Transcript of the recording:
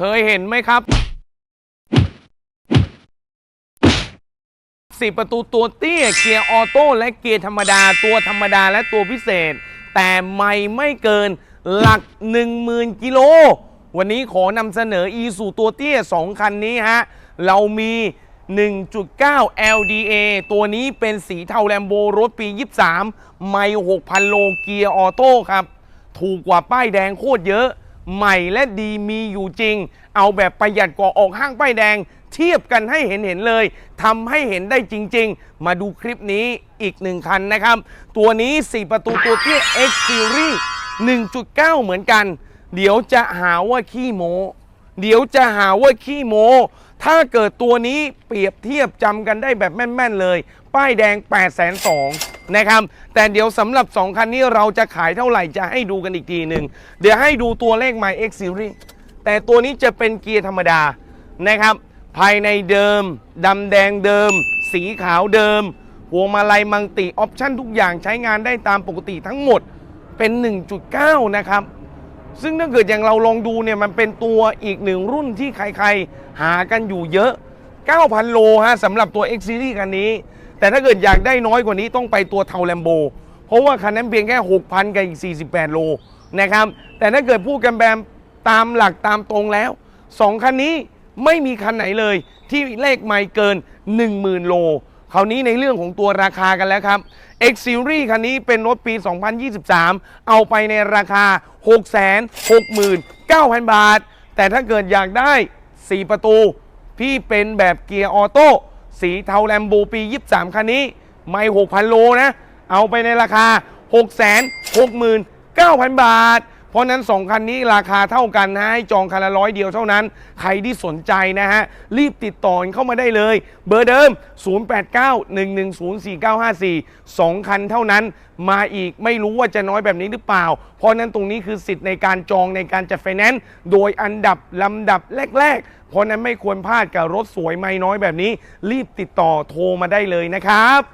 เคยเห็นไหมครับสี่ประตูตัวเตี้ยเกียร์ออโต้และเกียร์ธรรมดาตัวธรรมดาและตัวพิเศษ แต่ไม่ไม่เกินหลัก 10,000 กิโล วันนี้ขอนำเสนอ e สู่ตัวเตี้ย 2 คันนี้ฮะ เรามี 1.9 LDA ตัวนี้เป็นสีเทาแลมโบรถปี 23 ไม่ 6,000 โลเกียร์ออโต้ครับ ถูกกว่าป้ายแดงโคตรเยอะ ใหม่และดีมีอยู่จริง เอาแบบประหยัดกว่าออกห้างป้ายแดง เทียบกันให้เห็นเห็นๆเลยทำให้เห็นได้จริง ๆ มาดูคลิปนี้อีกหนึ่งคันนะครับ ตัวนี้ 4 ประตูตัวเตี้ย X Series 1.9 เหมือนกัน เดี๋ยวจะหาว่าขี้โมเดี๋ยวจะหาว่าขี้โม ถ้าเกิดตัวนี้เปรียบเทียบจำกันได้แบบแม่น ๆ เลย ป้ายแดง 8 2 0 0 0 นะครับ แต่เดี๋ยวสำหรับ 2 คันนี้เราจะขายเท่าไหร่จะให้ดูกันอีกทีหนึ่งเดี๋ยวให้ดูตัวเลข My X Series แต่ตัวนี้จะเป็นเกียร์ธรรมดานะครับ ภายในเดิมดำแดงเดิม สีขาวเดิมพวงมาลัยมังติออปชั่นทุกอย่างใช้งานได้ตามปกติทั้งหมดเป็น 1.9 นะครับ ซึ่งถ้าเกิดอย่างเราลองดูเนี่ยมันเป็นตัวอีกหนึ่งรุ่นที่ใครๆ หากันอยู่เยอะ 9,000 โลฮะสำหรับตัว X Series คันนี้ แต่ถ้าเกิดอยากได้น้อยกว่านี้ต้องไปตัวเทาแลมโบ เพราะว่าคันนั้นเพียงแค่ 6,000 กับอีก 48 โลนะครับ แต่ถ้าเกิดพูดกันแบบตามหลักตามตรงแล้ว 2 คันนี้ไม่มีคันไหนเลย ที่เลขไม่เกิน 10,000 โลคราวนี้ในเรื่องของตัวราคากันแล้วครับ X Series คันนี้เป็นรถปี 2023 เอาไปในราคา 669,000 บาท แต่ถ้าเกิดอยากได้ 4 ประตู พี่เป็นแบบเกียร์ออโต้ สีเทาแลมโบปี 23 คันนี้ ไม่ 6,000 โลนะ เอาไปในราคา 669,000 บาท เพราะนั้น 2 คันนี้ราคาเท่ากันนะให้จองคันละร้อยเดียวเท่านั้น ใครที่สนใจนะฮะ รีบติดต่อเข้ามาได้เลย เบอร์เดิม 0891104954 2 คันเท่านั้นมาอีกไม่รู้ว่าจะน้อยแบบนี้หรือเปล่า เพราะนั้นตรงนี้คือสิทธิ์ในการจองในการจัดไฟแนนซ์โดยอันดับลำดับแรก ๆ เพราะนั้นไม่ควรพลาดกับรถสวยไม่น้อยแบบนี้ รีบติดต่อโทรมาได้เลยนะครับ